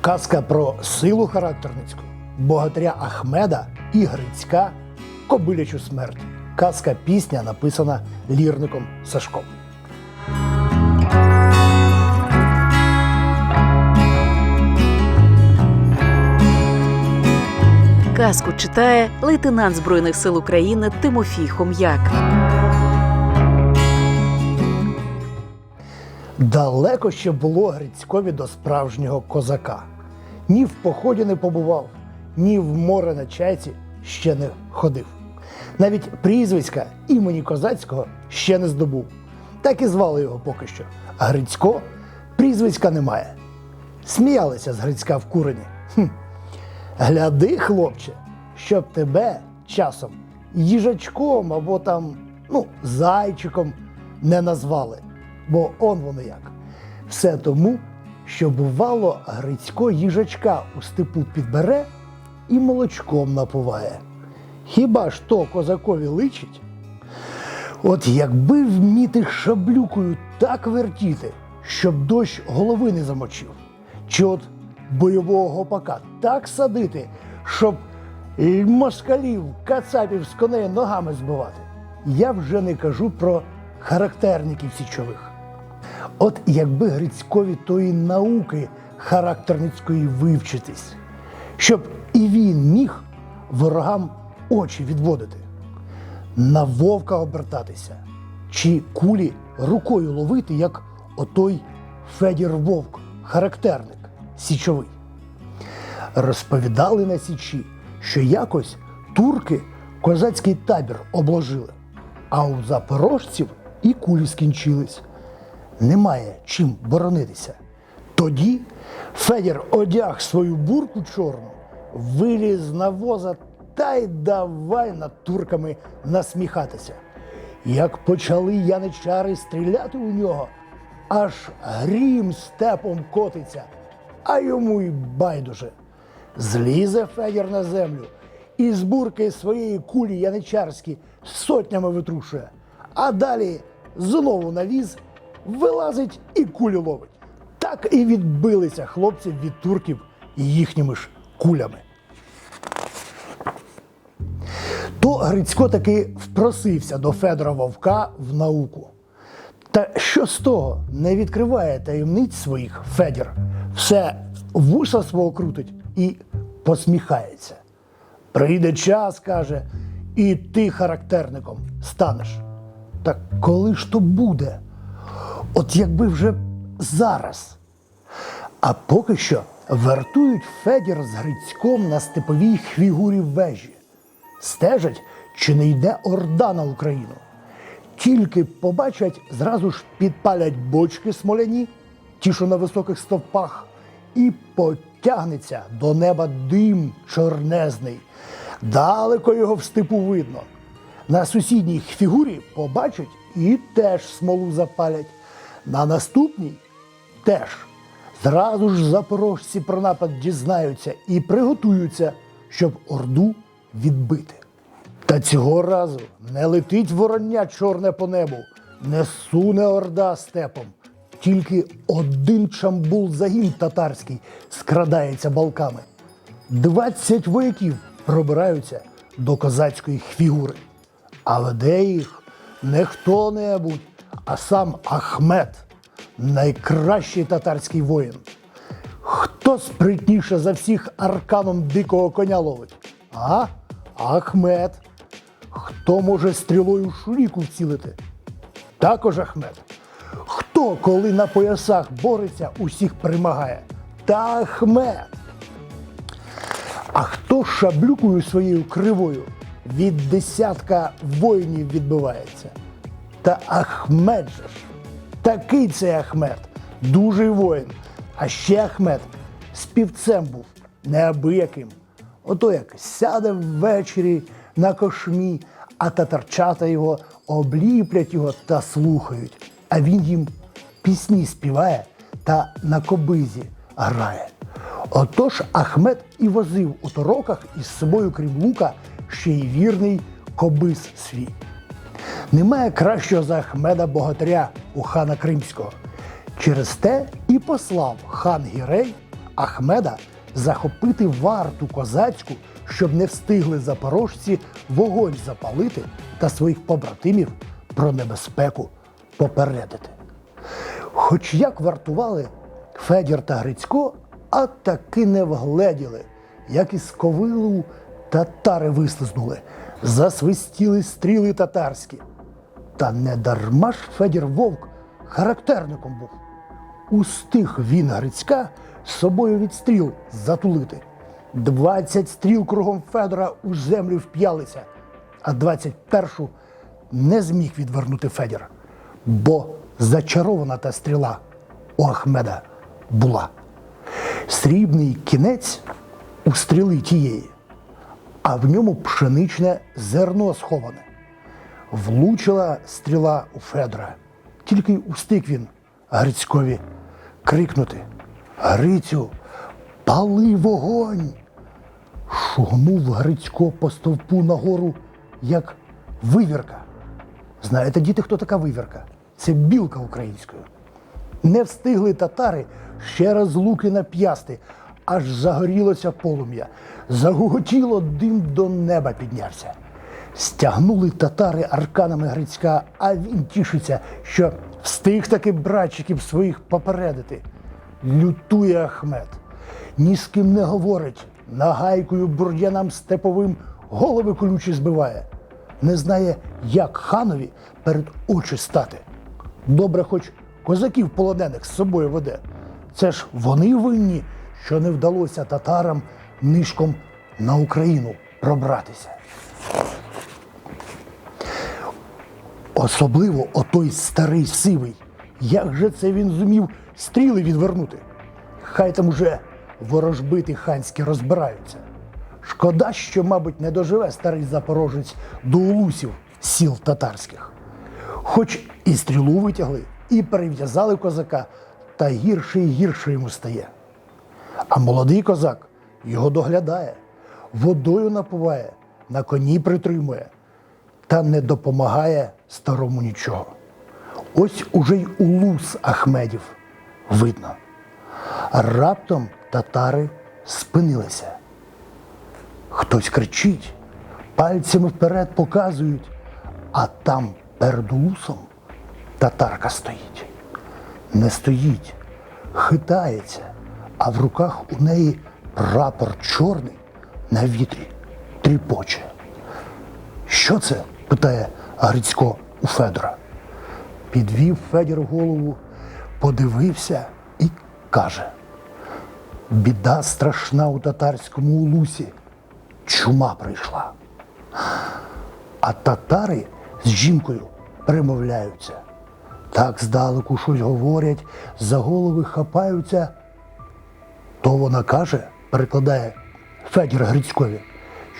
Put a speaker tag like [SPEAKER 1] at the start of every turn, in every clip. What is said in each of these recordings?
[SPEAKER 1] Казка про силу характерницьку, богатиря Ахмеда і Грицька Кобилячу смерть. Казка пісня написана лірником Сашком.
[SPEAKER 2] Казку читає лейтенант Збройних сил України Тимофій Хом'як.
[SPEAKER 1] Далеко ще було Грицькові до справжнього козака. Ні в поході не побував, ні в море на чайці ще не ходив. Навіть прізвиська імені козацького ще не здобув. Так і звали його поки що. Грицько прізвиська немає. Сміялися з Грицька в курені. Хм. Гляди, хлопче, щоб тебе часом їжачком або там, ну, зайчиком не назвали. Бо он воно як. Все тому, що бувало, Грицько їжачка у степу підбере і молочком напуває. Хіба ж то козакові личить? От якби вміти шаблюкою так вертіти, щоб дощ голови не замочив, чи от бойового гопака так садити, щоб москалів, кацапів з коней ногами збивати. Я вже не кажу про характерників січових. От якби Грицькові тої науки характерницької вивчитись, щоб і він міг ворогам очі відводити, на вовка обертатися, чи кулі рукою ловити, як отой Федір Вовк, характерник січовий. Розповідали на Січі, що якось турки козацький табір обложили, а у запорожців і кулі скінчились. Немає чим боронитися. Тоді Федір одяг свою бурку чорну, виліз на воза та й давай над турками насміхатися. Як почали яничари стріляти у нього, аж грім степом котиться, а йому й байдуже. Злізе Федір на землю і з бурки своєї кулі яничарські сотнями витрушує, а далі знову на віз вилазить і кулі ловить. Так і відбилися хлопці від турків їхніми ж кулями. То Грицько таки впросився до Федора Вовка в науку. Та що з того не відкриває таємниць своїх Федір, все вуса свого крутить і посміхається. Прийде час, каже, і ти характерником станеш. Так коли ж то буде? От якби вже зараз. А поки що вартують Федір з Грицьком на степовій хвігурі вежі. Стежать, чи не йде орда на Україну. Тільки побачать, зразу ж підпалять бочки смоляні, ті, що на високих стовпах, і потягнеться до неба дим чорнезний. Далеко його в степу видно. На сусідній фігурі побачать і теж смолу запалять. На наступній теж. Зразу ж запорожці про напад дізнаються і приготуються, щоб орду відбити. Та цього разу не летить вороння чорне по небу, не суне орда степом. Тільки один чамбул загін татарський скрадається балками. Двадцять вояків пробираються до козацької хвігури. А веде їх не хто-небудь, а сам Ахмед, найкращий татарський воїн. Хто спритніше за всіх арканом дикого коня ловить? А? Ахмед. Хто може стрілою шуріку вцілити? Також Ахмед. Хто, коли на поясах бореться, усіх перемагає? Та Ахмед. А хто шаблюкою своєю кривою від десятка воїнів відбивається? Та Ахмед же ж. Такий цей Ахмед, дужий воїн. А ще Ахмед співцем був неабияким. Ото як сяде ввечері на кошмі, а татарчата його обліплять його та слухають. А він їм пісні співає та на кобизі грає. Отож Ахмед і возив у тороках із собою, крім лука, ще й вірний кобис свій. Немає кращого за Ахмеда богатиря у хана Кримського. Через те і послав хан Гірей Ахмеда захопити варту козацьку, щоб не встигли запорожці вогонь запалити та своїх побратимів про небезпеку попередити. Хоч як вартували Федір та Грицько, а таки не вгледіли, як із ковилу татари вислизнули, засвистіли стріли татарські. Та не дарма ж Федір Вовк характерником був. Устиг він Грицька з собою від стріл затулити. Двадцять стріл кругом Федора у землю вп'ялися, а двадцять першу не зміг відвернути Федір, бо зачарована та стріла у Ахмеда була. Срібний кінець у стріли тієї, а в ньому пшеничне зерно сховане. Влучила стріла у Федора. Тільки й устиг він Грицькові крикнути: Грицю, пали вогонь! Шугнув Грицько по стовпу нагору, як вивірка. Знаєте, діти, хто така вивірка? Це білка українською. Не встигли татари ще раз луки нап'ясти, аж загорілося полум'я. Загуготіло, дим до неба піднявся. Стягнули татари арканами Грицька, а він тішиться, що встиг таки братчиків своїх попередити. Лютує Ахмед, ні з ким не говорить, нагайкою бур'янам степовим голови колючі збиває. Не знає, як ханові перед очі стати. Добре, хоч козаків полонених з собою веде. Це ж вони винні, що не вдалося татарам нишком на Україну пробратися. Особливо отой старий сивий. Як же це він зумів стріли відвернути? Хай там уже ворожбити ханські розбираються. Шкода, що, мабуть, не доживе старий запорожець до улусів сіл татарських. Хоч і стрілу витягли, і перев'язали козака, та гірше і гірше йому стає. А молодий козак його доглядає, водою напуває, на коні притримує та не допомагає старому нічого. Ось уже й улус Ахмедів видно. Раптом татари спинилися. Хтось кричить, пальцями вперед показують, а там перед улусом татарка стоїть. Не стоїть, хитається, а в руках у неї прапор чорний на вітрі тріпоче. Що це? питає Грицько у Федора. Підвів Федір голову, подивився і каже: Біда страшна у татарському улусі, чума прийшла. А татари з жінкою примовляються. Так здалеку щось говорять, за голови хапаються. То вона каже, перекладає Федір Грицькові,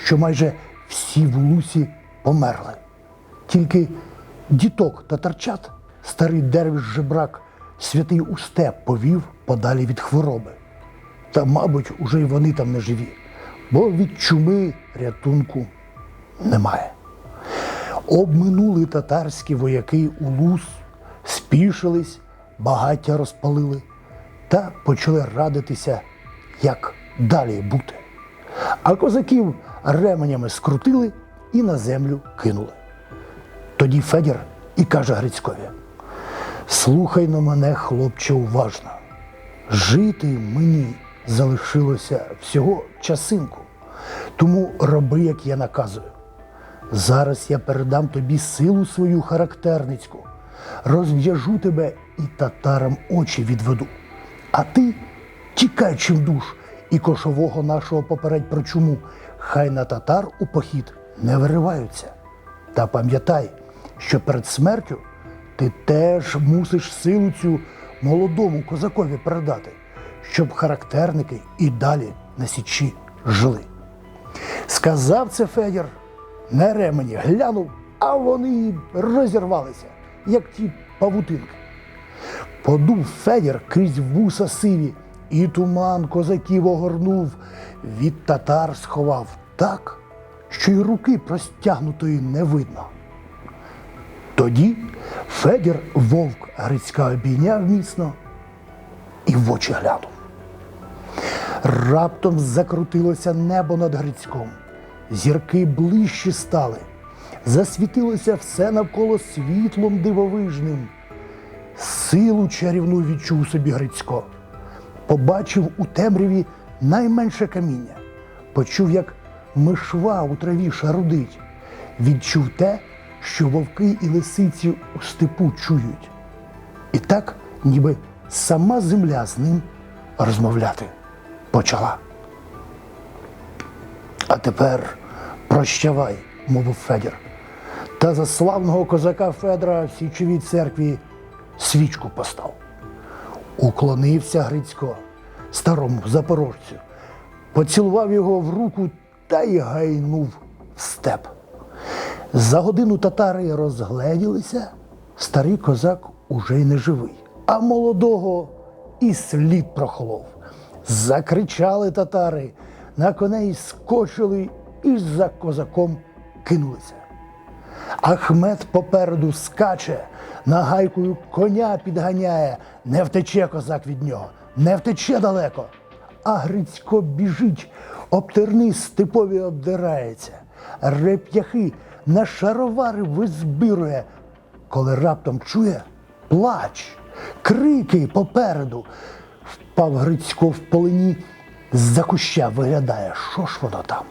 [SPEAKER 1] що майже всі в Лусі померли. Тільки діток татарчат, старий дервіш жебрак, святий у степ повів подалі від хвороби. Та, мабуть, уже й вони там не живі, бо від чуми рятунку немає. Обминули татарські вояки у лус, спішились, багаття розпалили та почали радитися, як далі бути. А козаків ременями скрутили і на землю кинули. Тоді Федір і каже Грицькові: Слухай на мене, хлопче, уважно. Жити мені залишилося всього часинку, тому роби, як я наказую. Зараз я передам тобі силу свою характерницьку, розв'яжу тебе і татарам очі відведу. А ти тікай чим душ і кошового нашого попередь про чуму, хай на татар у похід не вириваються. Та пам'ятай, що перед смертю ти теж мусиш силу цю молодому козакові передати, щоб характерники і далі на січі жили. Сказав це Федір, на ремені глянув, а вони розірвалися, як ті павутинки. Подув Федір крізь вуса сиві, і туман козаків огорнув, від татар сховав так, що й руки простягнутої не видно. Тоді Федір вовк Грицька обійняв міцно і в очі глянув. Раптом закрутилося небо над Грицьком. Зірки ближче стали. Засвітилося все навколо світлом дивовижним. Силу чарівну відчув собі Грицько. Побачив у темряві найменше каміння. Почув, як мишва у траві шарудить. Відчув те, що вовки і лисиці у степу чують. І так, ніби сама земля з ним розмовляти почала. А тепер прощавай, мовив Федір. Та за славного козака Федора в січовій церкві свічку постав. Уклонився Грицько старому запорожцю, поцілував його в руку та й гайнув в степ. За годину татари розгледілися, старий козак уже й не живий, а молодого і слід прохолов. Закричали татари, на коней скочили і за козаком кинулися. Ахмед попереду скаче, нагайкою коня підганяє, не втече козак від нього, не втече далеко. А Грицько біжить, обтерни степові обдирається, реп'яхи на шаровари визбирує, коли раптом чує плач, крики попереду. Впав Грицько в полині, з-за куща виглядає, що ж воно там?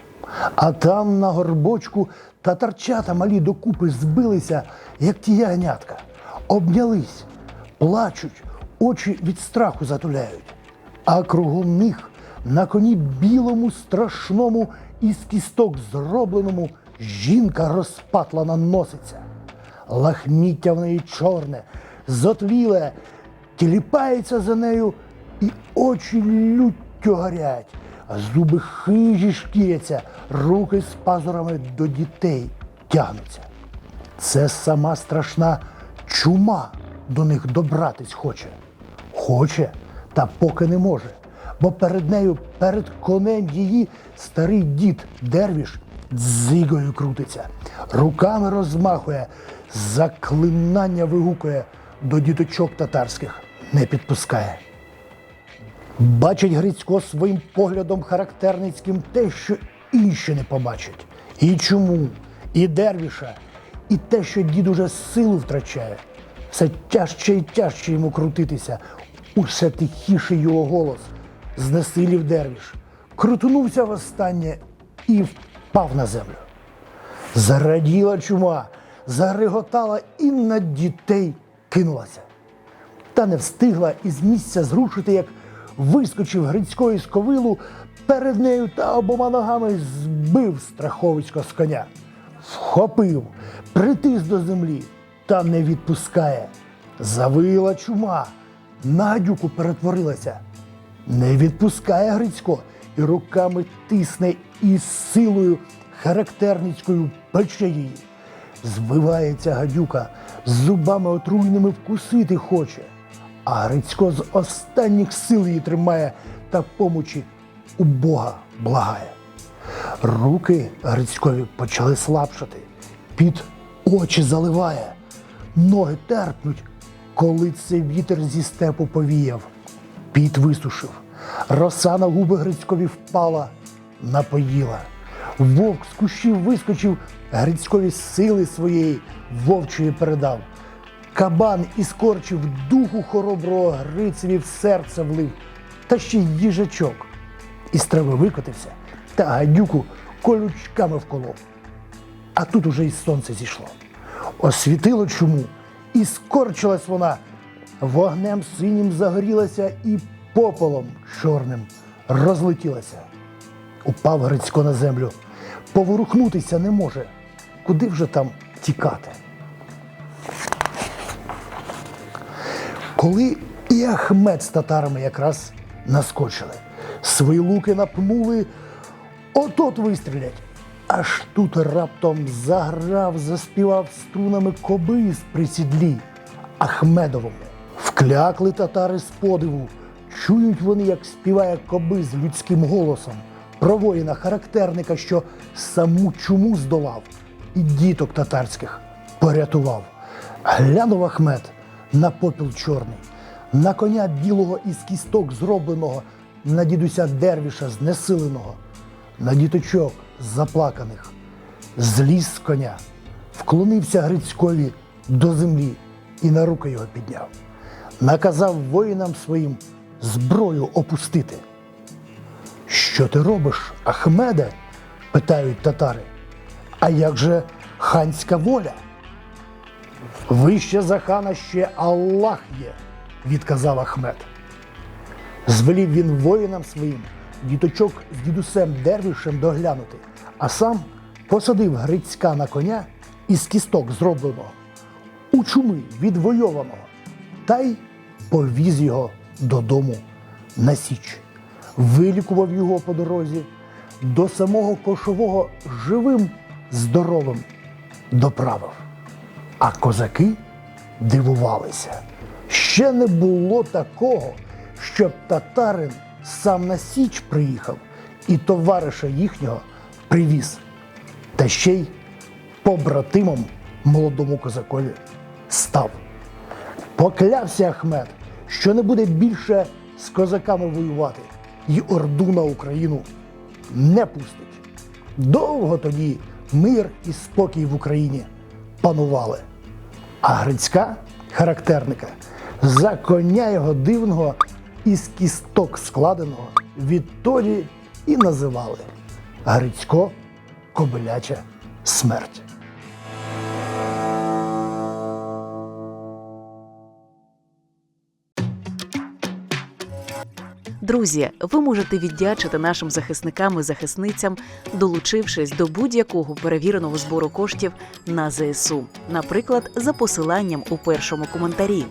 [SPEAKER 1] А там на горбочку татарчата малі докупи збилися, як ті ягнятка, обнялись, плачуть, очі від страху затуляють. А кругом них на коні білому, страшному із кісток зробленому жінка розпатлана носиться. Лахміття в неї чорне, зотліле, тіліпається за нею, і очі люттю горять, а зуби хижі шкіряться, руки з пазурами до дітей тягнуться. Це сама страшна чума до них добратись хоче. Хоче, та поки не може. Бо перед нею, перед конем її старий дід Дервіш дзигою крутиться, руками розмахує, заклинання вигукує, до діточок татарських не підпускає. Бачить Грицько своїм поглядом характерницьким те, що інші не побачать. І чому, і дервіша, і те, що дід уже силу втрачає. Все тяжче і тяжче йому крутитися. Усе тихіший його голос. Знесилів дервіш, крутнувся востаннє і впав на землю. Зараділа чума, зареготала і на дітей кинулася та не встигла із місця зрушити, як вискочив Грицько із ковилу перед нею та обома ногами збив страховисько з коня. Вхопив, притис до землі та не відпускає. Завила чума, на гадюку перетворилася. Не відпускає Грицько і руками тисне і з силою характерницькою пече її. Звивається гадюка, з зубами отруйними вкусити хоче. А Грицько з останніх сил її тримає та помочі у Бога благає. Руки Грицькові почали слабшати, під очі заливає, ноги терпнуть, коли це вітер зі степу повіяв. Піт висушив, роса на губи Грицькові впала, напоїла. Вовк з кущів вискочив, Грицькові сили своєї вовчої передав. Кабан іскорчив духу хороброго Грицеві в серце влив, та ще й їжачок. Із трави викотився та гадюку колючками вколов. А тут уже й сонце зійшло. Освітило чуму, і скорчилась вона, вогнем синім загорілася і попелом чорним розлетілася. Упав Грицько на землю, поворухнутися не може. Куди вже там тікати? Коли і Ахмед з татарами якраз наскочили, свої луки напнули, от-от вистрілять. Аж тут раптом заграв, заспівав струнами кобис при сідлі Ахмедовому. Вклякли татари з подиву. Чують вони, як співає кобис людським голосом про воїна характерника, що саму чуму здолав і діток татарських порятував. Глянув Ахмед на попіл чорний, на коня білого із кісток зробленого, на дідуся Дервіша знесиленого, на діточок заплаканих, зліз з коня, вклонився Грицькові до землі і на руки його підняв. Наказав воїнам своїм зброю опустити. Що ти робиш, Ахмеде? питають татари. А як же ханська воля? Вище за хана ще Аллах є, відказав Ахмед. Звелів він воїнам своїм діточок з дідусем Дервішем доглянути, а сам посадив Грицька на коня із кісток зробленого, у чуми відвойованого, та й повіз його додому на січ, вилікував його по дорозі, до самого кошового живим, здоровим доправив. А козаки дивувалися. Ще не було такого, щоб татарин сам на Січ приїхав і товариша їхнього привіз. Та ще й побратимом молодому козакові став. Поклявся Ахмед, що не буде більше з козаками воювати і Орду на Україну не пустить. Довго тоді мир і спокій в Україні панували. А Грицька характерника за коня його дивного із кісток складеного відтоді і називали Грицько Кобиляча смерть.
[SPEAKER 2] Друзі, ви можете віддячити нашим захисникам і захисницям, долучившись до будь-якого перевіреного збору коштів на ЗСУ, наприклад, за посиланням у першому коментарі.